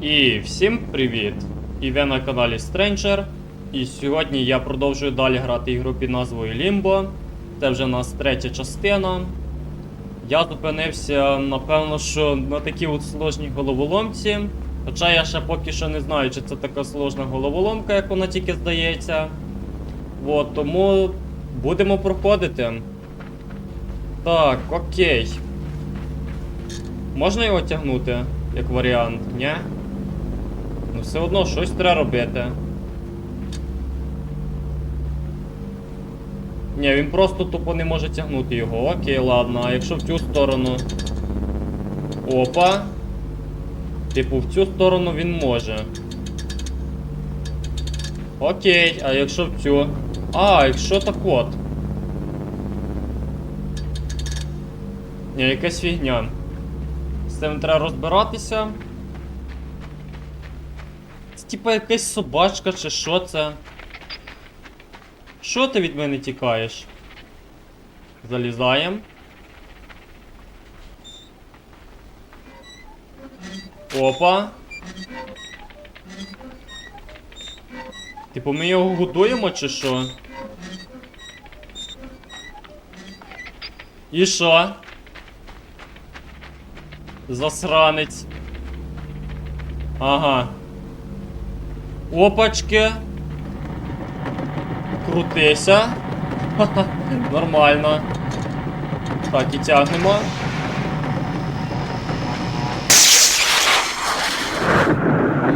І всім привіт! І ви на каналі Stranger. І сьогодні я продовжую далі грати ігру під назвою Limbo. Це вже у нас третя частина. Я зупинився, напевно, що на такій от сложній головоломці. Хоча я ще поки що не знаю, чи це така сложна головоломка, як вона тільки здається. От, тому будемо проходити. Так, окей. Можна його тягнути, як варіант, ні? Ну все одно щось треба робити. Ні, він просто тупо не може тягнути його. Окей, ладно, а якщо в цю сторону. Опа. Типу, в цю сторону він може. Окей, а якщо в цю. А, якщо так от. Ні, якась фігня. З цим треба розбиратися. Типа якась собачка чи що це? Що ти від мене тікаєш? Залізаємо. Опа. Типу ми його годуємо чи що? І що? Засранець. Ага. Опачки. Крутися. Ха-ха, Нормально. Так, і тягнемо.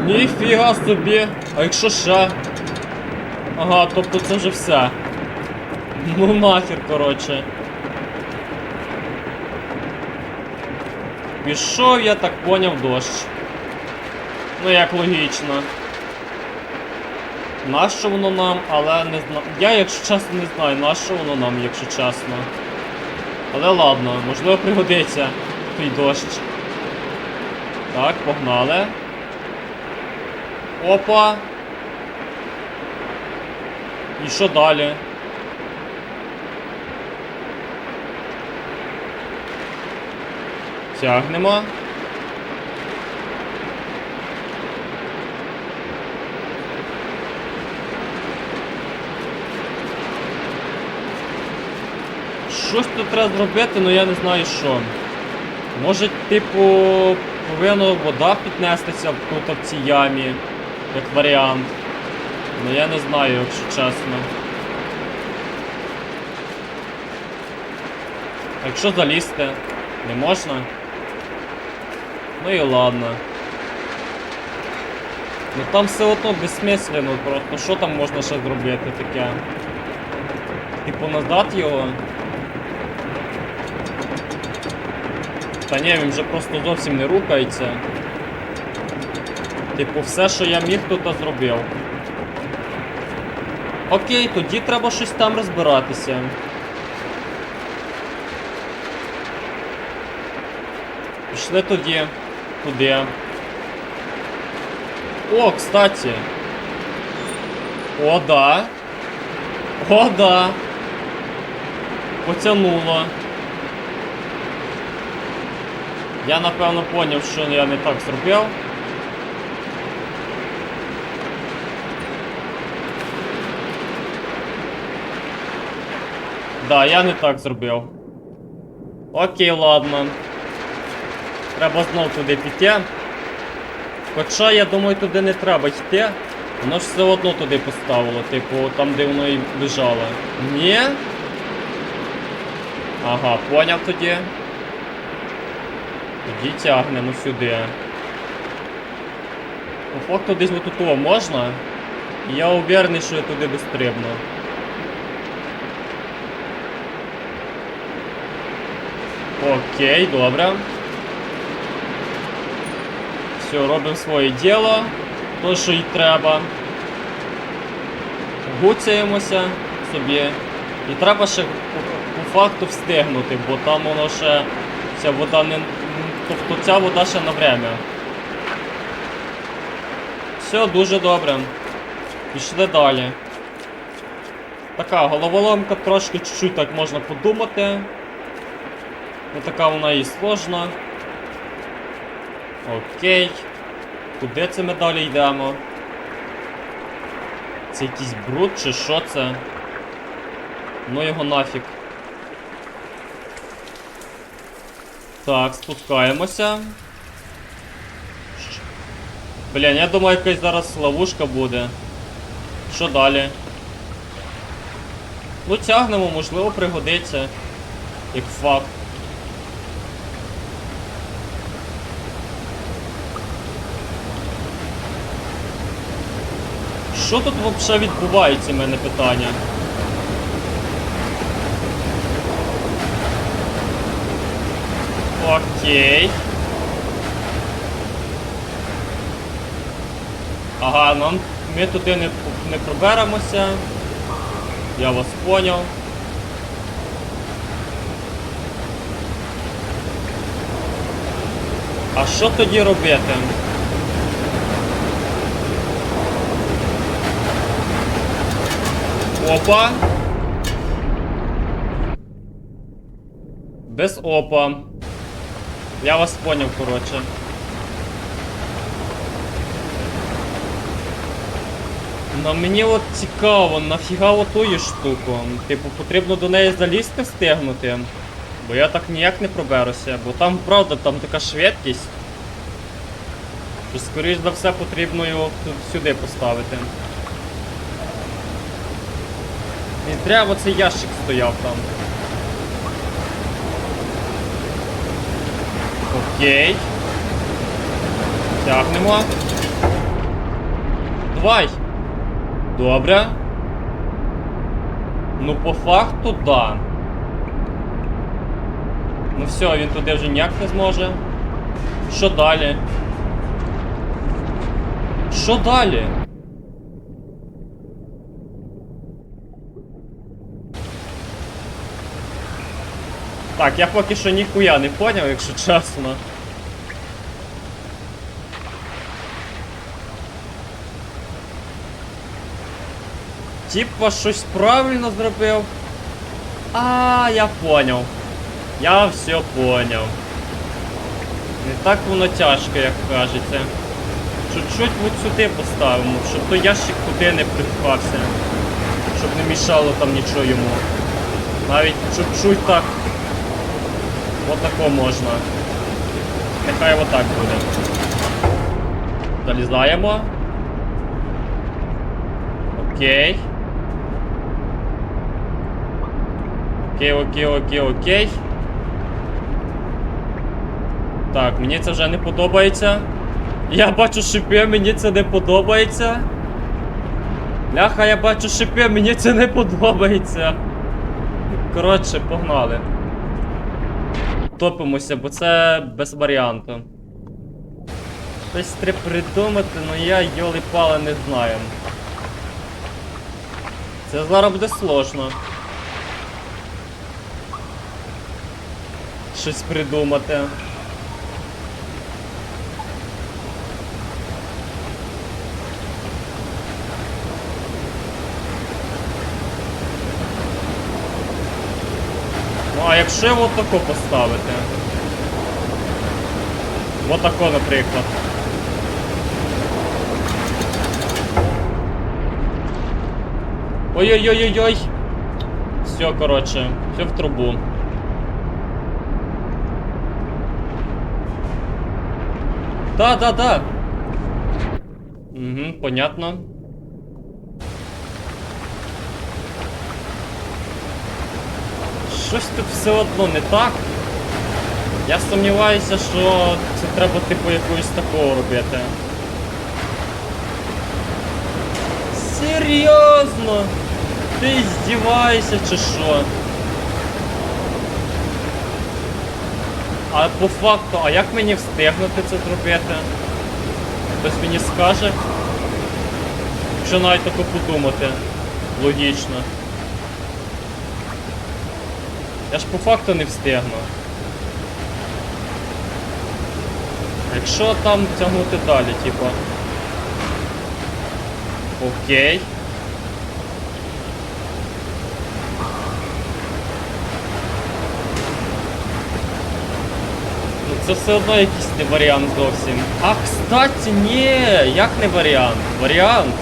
Ніфіга собі. А якщо ще? Ага, тобто це вже все. Ну нахер, коротше. Пішов, я так поняв, дощ. Ну як логічно. Нащо воно нам, але не знаю. Я, якщо чесно, не знаю, нащо воно нам, якщо чесно. Але ладно, можливо пригодиться той дощ. Так, погнали. Опа. І що далі? Тягнемо. Щось тут треба зробити, але я не знаю що. Може, типу, повинна вода піднестися тут в цій ямі, як варіант. Ну я не знаю, якщо чесно. Якщо залізти, не можна? Ну і ладно. Ну там все одно безсмислено просто. Що там можна ще зробити таке? Типу назад його? Та ні, він вже просто зовсім не рухається. Типу, все, що я міг, тут зробив. Окей, тоді треба щось там розбиратися. Пішли тоді. Туди. О, кстати. О, да. О, да. Потянуло. Я напевно поняв, що я не так зробив. Да, я не так зробив. Окей, ладно. Треба знов туди піти. Хоча, я думаю, туди не треба йти. Воно ж все одно туди поставило, типу, там, де воно і лежало. Ні? Ага, поняв тоді. Тоді тягнемо сюди. По факту десь отут о, можна? Я уверений, що я туди дострибну. Окей, добре. Все, робимо своє діло. То, що й треба. Гуцяємося собі. І треба ще по, по факту встигнути, бо там воно ще ця вода не. Тобто ця вода ще на время. Все, дуже добре. Пішли далі. Така головоломка трошки чуть-чуть так можна подумати. Не така вона і сложна. Окей. Куди це ми далі йдемо? Це якийсь бруд чи що це? Ну його нафіг. Так, спускаємося. Блін, я думаю, якась зараз ловушка буде. Що далі? Ну, тягнемо, можливо, пригодиться. Як факт. Що тут взагалі відбувається, в мене питання? Окей. Ага, нам ми туди не, не проберемося. Я вас поняв. А що тоді робити? Опа. Без опа. Я вас поняв, коротше. На мені от цікаво, нафіга отую штуку. Типу, потрібно до неї залізти встигнути. Бо я так ніяк не проберуся, бо там, правда, там така швидкість. Що скоріш за все потрібно його сюди поставити. Не треба цей ящик стояв там. Окей. Тягнемо. Давай. Добре. Ну, по факту, да. Ну все, він туди вже ніяк не зможе. Що далі? Що далі? Так, я поки що ніхуя не поняв, якщо чесно. Типа щось правильно зробив. А, я поняв. Я все поняв. Не так воно тяжко, як кажеться. Чуть-чуть от сюди поставимо, щоб той ящик туди не припхався. Щоб не мішало там нічого йому. Навіть чуть-чуть так. Отако можна. Нехай отак буде. Залізаємо. Окей. Окей, окей, окей, окей. Так, мені це вже не подобається. Я бачу шипи, мені це не подобається. Ляха, я бачу шипи, мені це не подобається. Коротше, погнали. Топимося, бо це без варіанту. Щось треба придумати, але я йоли пали не знаю. Це зараз буде сложно. Щось придумати. Ну, а якщо його тако поставити? Отако, наприклад. Ой-ой-ой-ой-ой. Все, коротше, все в трубу. Да, да, да. Угу, понятно. Щось тут все одно не так. Я сумніваюся, що це треба типу якогось такого робити. Серйозно? Ти здіваєшся чи що? А по факту, а як мені встигнути це зробити? Хтось мені скаже? Якщо навіть тако подумати. Логічно. Я ж по факту не встигну. Якщо там тягнути далі, типа. Окей. Це все одно якийсь не варіант зовсім. А, кстати, ні, як не варіант? Варіант.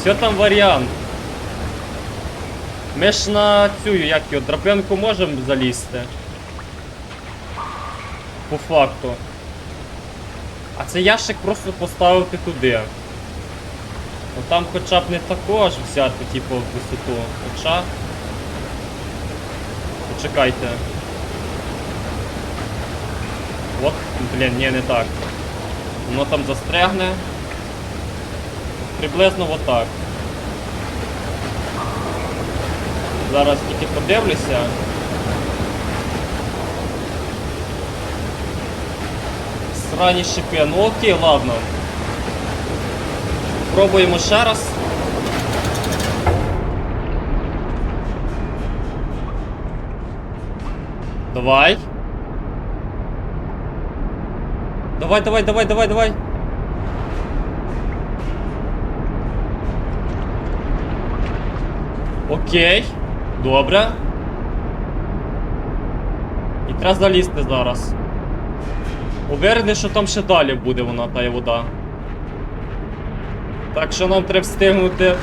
Все там варіант. Ми ж на цю, як його, драбинку можемо залізти. По факту. А цей ящик просто поставити туди. Ну там хоча б не також взяти, типу, висоту. Хоча. Почекайте. От, блін, ні, не так. Воно там застрягне. Приблизно отак. Зараз тільки подивлюся. Срані шипи. Ну окей, ладно. Пробуємо ще раз. Давай. Давай, давай, давай, давай, давай. Окей. Добре. І треба залізти зараз. Уверений, що там ще далі буде вона, та є вода. Так що нам треба встигнути.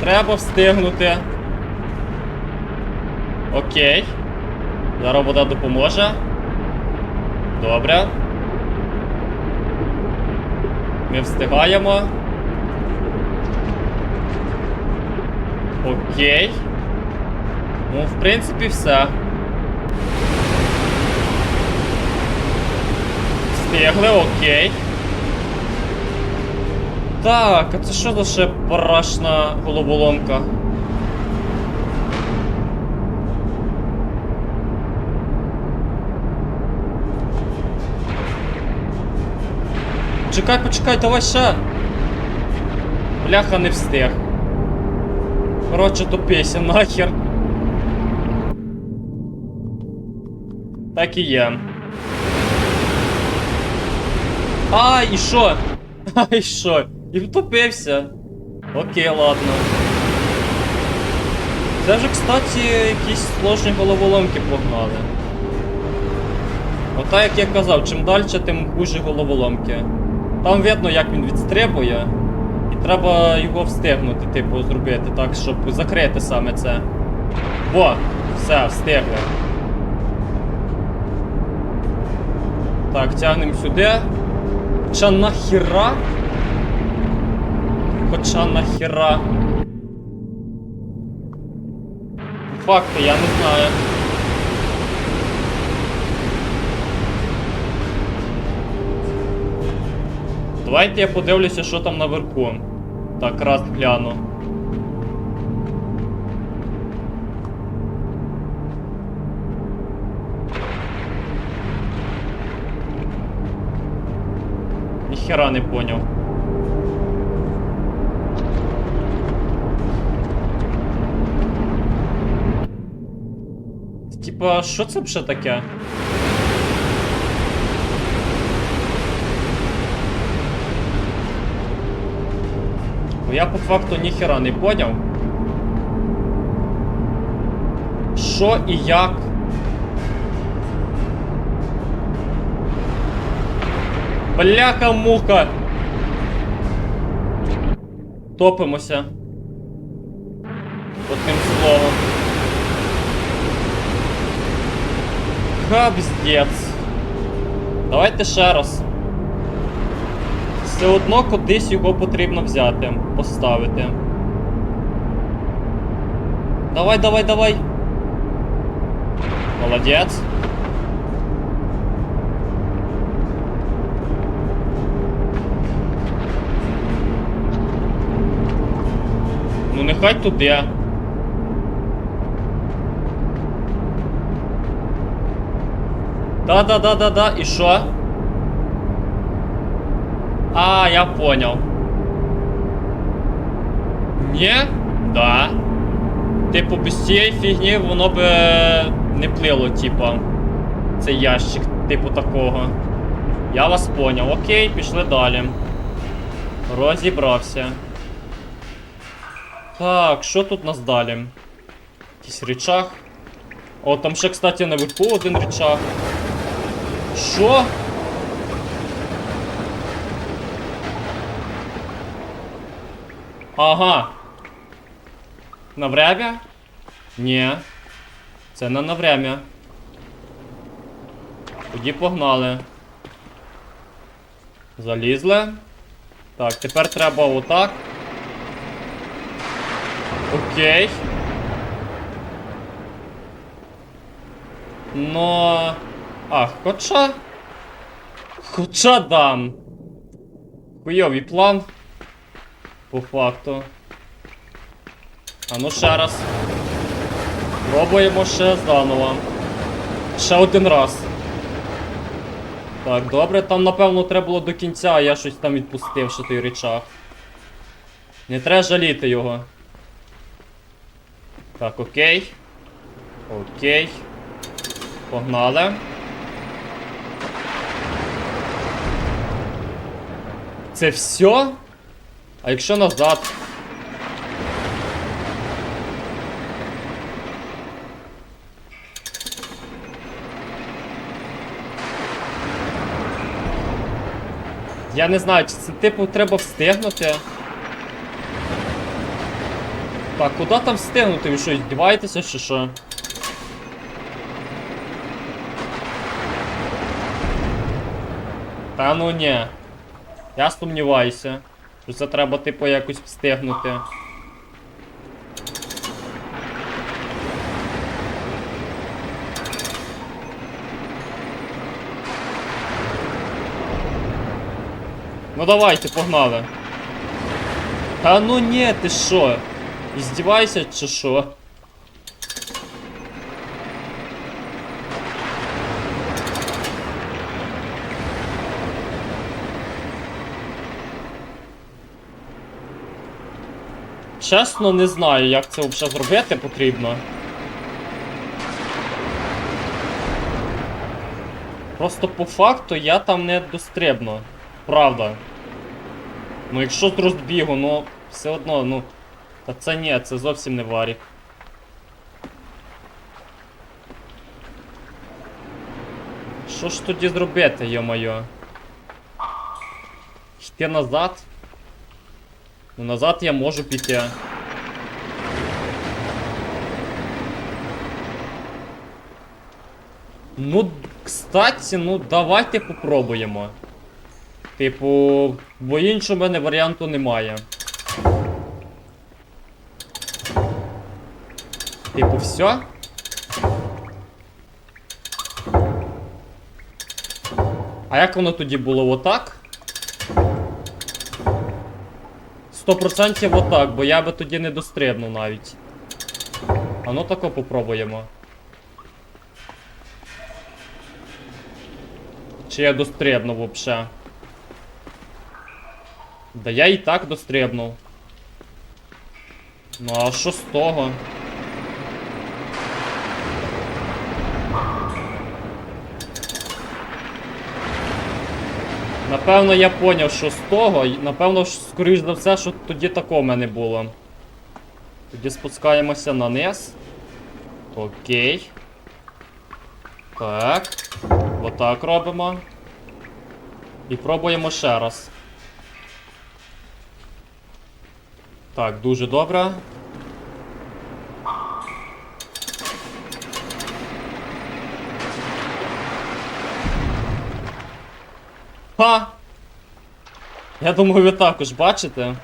Треба встигнути. Окей. Зараз вода допоможе. Добре. Ми встигаємо. Окей. Ну, в принципі, все. Встигли, окей. Так, а це що за ще парашна головоломка? Чекай, почекай, давай ще. Бляха не встиг. Коротше, топися нахер. Так і є. А, і що? А, і що? І втопився. Окей, ладно. Це вже, кстати, якісь сложні головоломки погнали. Ота, як я казав, чим далі, тим хуже головоломки. Там видно, як він відстрибує. І треба його встигнути, типу, зробити так, щоб закрити саме це. Во, все, встигли. Так, тягнемо сюди. Хоча нахіра? Хоча нахіра. Факти, я не знаю. Давайте я подивлюся, що там наверху. Так, раз гляну. Ніхера не поняв. Типа, що це ще таке? Я по факту ніхера не поняв. Що і як? Бляха-муха! Топимося. Одним словом. Капздець. Давайте ще раз. Все одно кудись його потрібно взяти, поставити. Давай, давай, давай. Молодець. Ну нехай туди. Да-да-да-да-да, і що? А, я понял. Ні? Да. Типу, без цієї фігні воно би не плило, типа. Цей ящик, типу такого. Я вас поняв. Окей, пішли далі. Розібрався. Так, що тут у нас далі? Якийсь рычаг. О, там ще, кстати, наверху один рычаг. Що? Ага. На время? Ні. Це не на время. Тоді погнали. Залізли. Так, тепер треба отак. Окей. Но. А, хоча. Хоча дам. Хуйовий план. По факту. А ну ще раз. Пробуємо ще заново. Ще один раз. Так, добре, там напевно треба було до кінця, а я щось там відпустив, що той речах. Не треба жаліти його. Так, окей. Окей. Погнали. Це все? А якщо назад? Я не знаю, чи це типу треба встигнути. Так, куди там встигнути? Ви що, здіваєтеся чи що? Та ну ні. Я сумніваюся. Що це треба, типу, якось встигнути. Ну давайте, погнали. Та ну ні, ти що? Іздівайся чи що? Чесно, не знаю, як це взагалі зробити потрібно. Просто по факту я там не дострибну. Правда. Ну якщо з розбігу, ну все одно, ну. Та це ні, це зовсім не варік. Що ж тоді зробити, йо-моє? Йти назад? Ну назад я можу піти. Ну, кстати, ну давайте попробуємо. Типу, бо іншого в мене варіанту немає. Типу, все? А як воно тоді було отак? 100% отак, бо я би тоді не дострибнув навіть. А ну тако попробуємо. Чи я дострибнув вообще? Да я і так дострибнув. Ну а що з того? Напевно, я поняв, що з того. Напевно, скоріш за все, що тоді тако в мене було. Тоді спускаємося на низ. Окей. Так. Отак робимо. І пробуємо ще раз. Так, дуже добре. Ха! Я думаю, ви також бачите.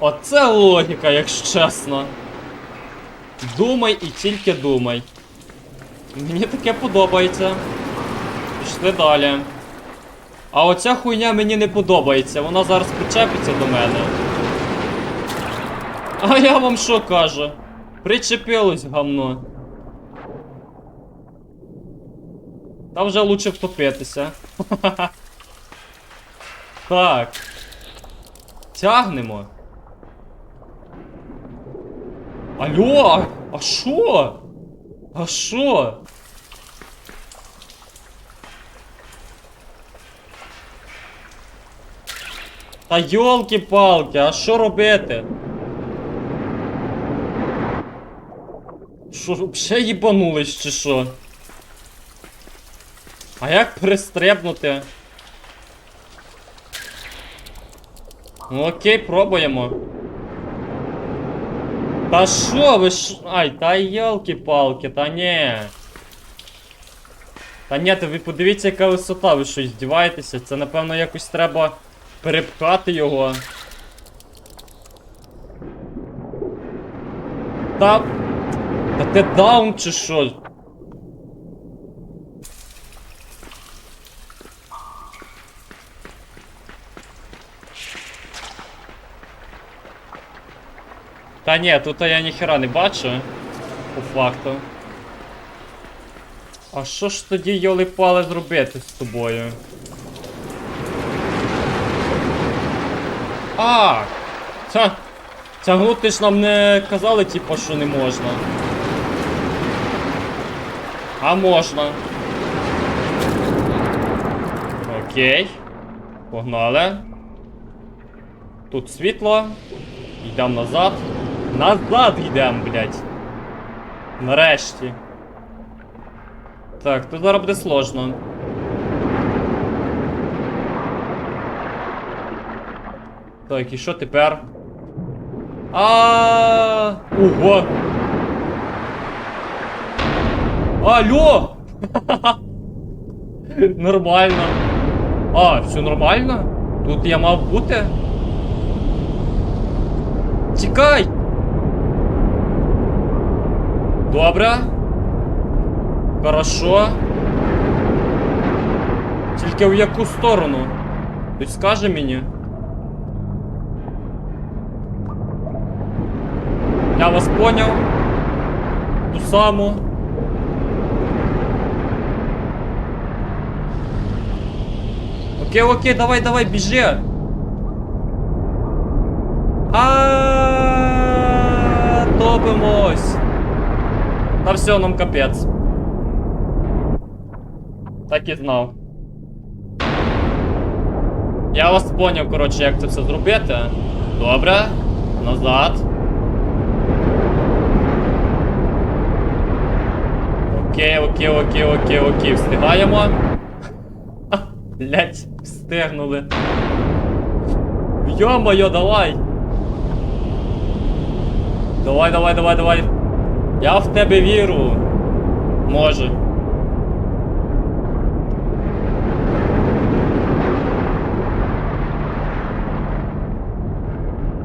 Оце логіка, якщо чесно. Думай і тільки думай. Мені таке подобається. Пішли далі. А оця хуйня мені не подобається, вона зараз причепиться до мене. А я вам що кажу? Причепилось гамно. Та вже лучше втопитися. Так. Тягнемо. Алло, а що? А що? Та йолки-палки, а що робити? Що, взагалі їбанулись чи що? А як перестрибнути? Ну окей, пробуємо. Та що ви ж. Ай, та йолки-палки, та ні. Та ні, ви подивіться, яка висота, ви що, здіваєтеся? Це напевно якось треба перепхати його. Та. Та ти даун чи що? Та ні, тут я ніхера не бачу. По факту. А що ж тоді йоли пали зробити з тобою? А! Та, тягнути ж нам не казали, типу, що не можна. А можна. Окей. Погнали. Тут світло. Йдемо назад. Назад йдемо, блядь. Нарешті. Так, тут зараз буде сложно. Так, і що тепер? А. Ого! Алло! Нормально. А, все нормально? Тут я мав бути? Тікай! Добре. Хорошо. Тільки в яку сторону? Хтось скаже мені? Я вас поняв. Ту саму. Окей, окей, давай, давай, біжи. А топимось. Та все, нам капець. Так і знав. Я вас поняв, коротше, як це все зробити. Добре. Назад. Окей, окей, окей, окей, окей. Встигаємо. Блять, встигнули. Йо-моє, давай! Давай, давай, давай, давай. Я в тебе віру. Може.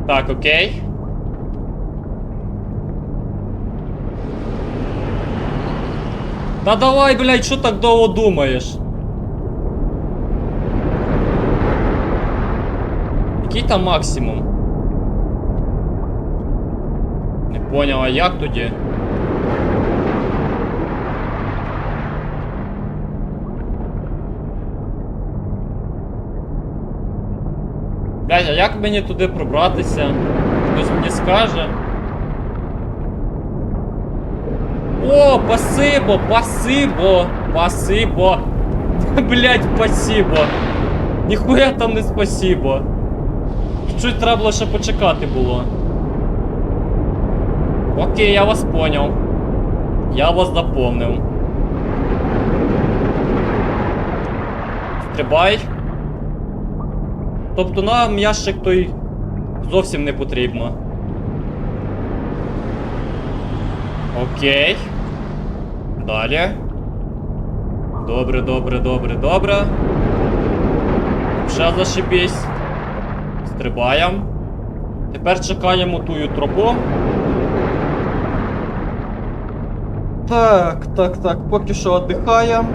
Так, окей. Та давай, блядь, що так довго думаєш? Який там максимум? Не поняв, а як тоді? А як мені туди пробратися? Хтось мені скаже. О, спасибо, спасибо, спасибо. Блять, спасибо. Ніхуя там не спасибо. Чуть треба було ще почекати було. Окей, я вас понял. Я вас заповнив. Стрибай. Тобто нам ящик той зовсім не потрібно. Окей. Далі. Добре, добре, добре, добре. Ще зашибісь. Стрибаємо. Тепер чекаємо тую тропу. Так, так, так, поки що віддихаємо.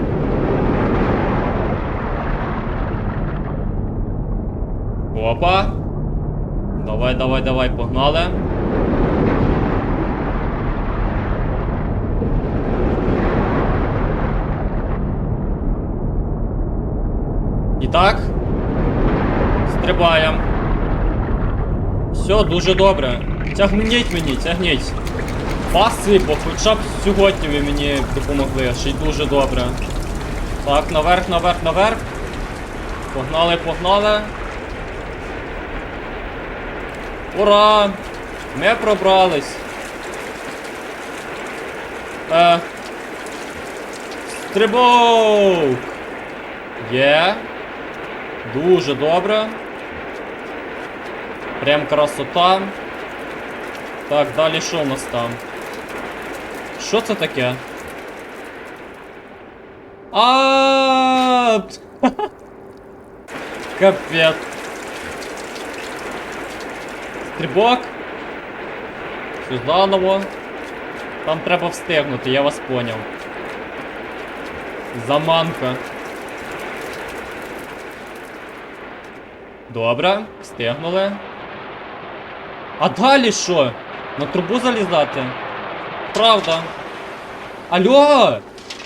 Опа. Давай, давай, давай, погнали. І так. Стрибаємо. Все, дуже добре. Тягніть мені, тягніть. Спасибо, хоча б сьогодні ви мені допомогли, ще й дуже добре. Так, наверх, наверх, наверх. Погнали, погнали. Ура! Ми пробрались. Е. Стрибок! Є. Дуже добре. Прям красота. Так, далі що у нас там? Що це таке? А! Капець. Стрибок. Все заново. Там треба встигнути, я вас поняв. Заманка. Добре, встигнули. А далі що? На трубу залізати? Правда. Алло!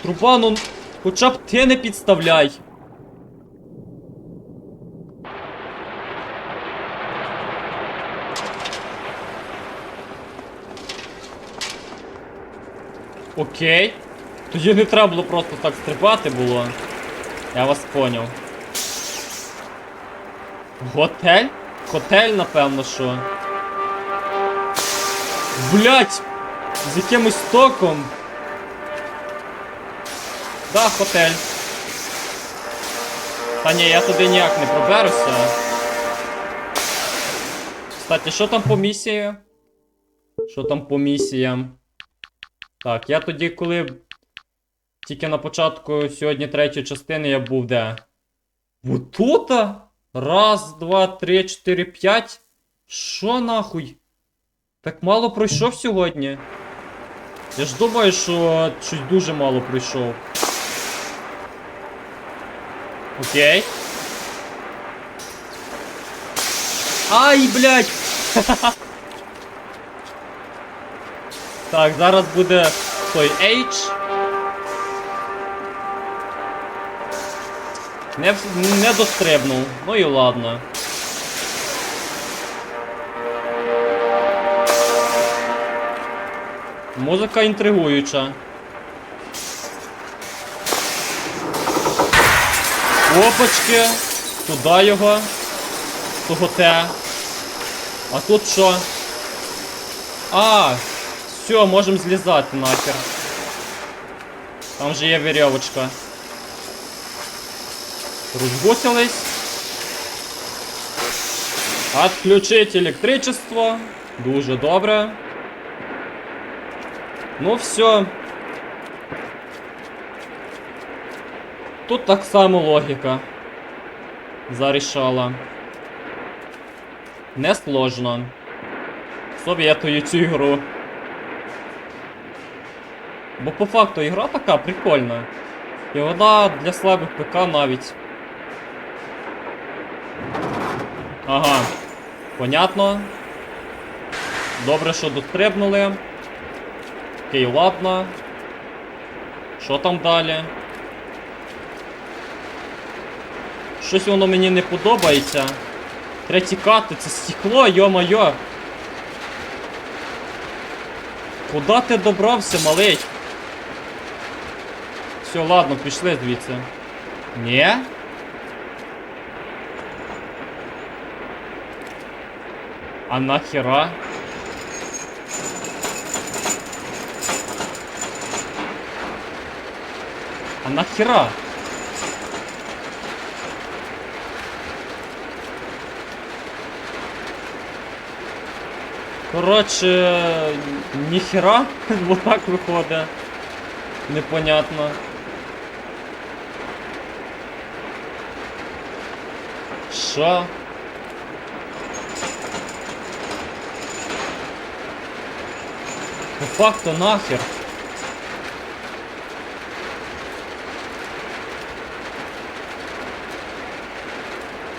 Труба, ну хоча б ти не підставляй. Окей. Тоді не треба було просто так стрибати було. Я вас поняв. Готель? Хотель, напевно, що. Блять! З якимось током. Да, хотель. Та ні, я туди ніяк не проберуся. Кстати, що там по місії? Що там по місіям? Так, я тоді, коли тільки на початку сьогодні третьої частини я був де? Вот тут? Раз, два, три, чотири, п'ять. Що нахуй? Так мало пройшов сьогодні. Я ж думаю, що щось дуже мало пройшов. Окей. Ай, блядь! Так, зараз буде той H. Не, не дострибнув. Ну і ладно. Музика інтригуюча. Опачки. Туди його. Того те. А тут що? А, все, можемо злізати нахер. Там же є веревочка. Розбусились. Отключить електричество. Дуже добре. Ну все. Тут так само логіка. Зарішала. Несложно. Советую цю ігру. Бо по факту ігра така прикольна. І вона для слабих ПК навіть. Ага. Понятно. Добре, що дострибнули. Окей, ладно. Що там далі? Щось воно мені не подобається. Треба тікати, це стекло, йо-моє. Куда ти добрався, малий? Все, ладно, пішли звідси. Ні? А нахера? А нахера? Коротше, ніхера, вот так виходить. Непонятно. Що? По факту нахер.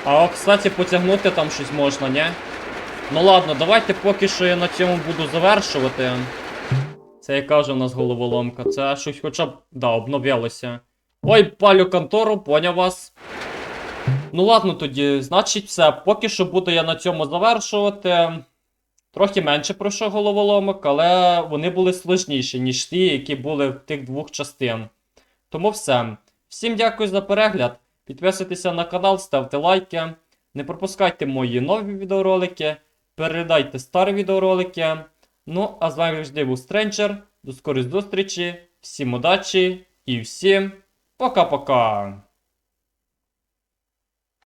А кстати, потягнути там щось можна, ні? Ну ладно, давайте поки що я на цьому буду завершувати. Це яка вже в нас головоломка? Це щось хоча б. Да, обновилося. Ой, палю контору, поняв вас. Ну ладно тоді, значить все. Поки що буду я на цьому завершувати. Трохи менше пройшов головоломок, але вони були сложніші, ніж ті, які були в тих двох частин. Тому все. Всім дякую за перегляд. Підписуйтеся на канал, ставте лайки. Не пропускайте мої нові відеоролики. Передайте старі відеоролики. Ну, а з вами завжди був Стренчер. До скорої зустрічі, всім удачі і всім пока-пока!